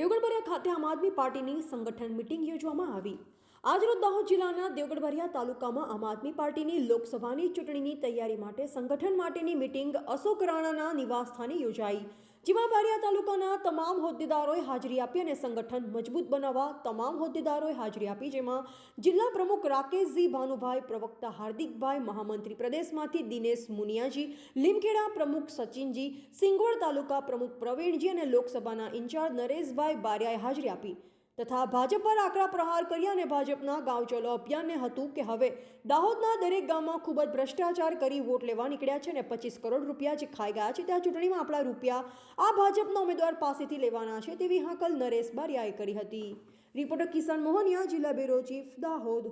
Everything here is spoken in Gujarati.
દેવગઢ ખાતે આમ આદમી પાર્ટીની સંગઠન મિટિંગ યોજવામાં આવી. આજરોજ દાહોદ જિલ્લાના દેવગઢભરિયા તાલુકામાં આમ આદમી પાર્ટીની લોકસભાની ચૂંટણીની તૈયારી માટે સંગઠન માટેની મિટિંગ અશોક રાણાના નિવાસસ્થાને યોજાઈ. જેમાં બારિયા તાલુકાના તમામ હોદ્દેદારોએ હાજરી આપી અને સંગઠન મજબૂત બનાવવા તમામ હોદ્દેદારોએ હાજરી આપી, જેમાં જિલ્લા પ્રમુખ રાકેશજી ભાનુભાઈ, પ્રવક્તા હાર્દિકભાઈ, મહામંત્રી પ્રદેશમાંથી દિનેશ મુનિયાજી, લીમખેડા પ્રમુખ સચિનજી, સિંગવડ તાલુકા પ્રમુખ પ્રવીણજી અને લોકસભાના ઇન્ચાર્જ નરેશભાઈ બારિયાએ હાજરી આપી. તથા ભાજપ પર આકરા પ્રહાર કર્યા અને ભાજપના ગાંવ ચલો અભિયાનને હતું કે હવે? દાહોદના દરેક ગામમાં ખૂબ જ ભ્રષ્ટાચાર કરી વોટ લેવા નીકળ્યા છે અને પચીસ કરોડ રૂપિયા જે ખાઈ ગયા છે. ત્યાં ચૂંટણીમાં આપણા રૂપિયા આ ભાજપના ઉમેદવાર પાસેથી લેવાના છે તેવી હાકલ નરેશ બારિયાએ કરી હતી. રિપોર્ટર કિસાન મોહનિયા, જિલ્લા બ્યુરો ચીફ, દાહોદ.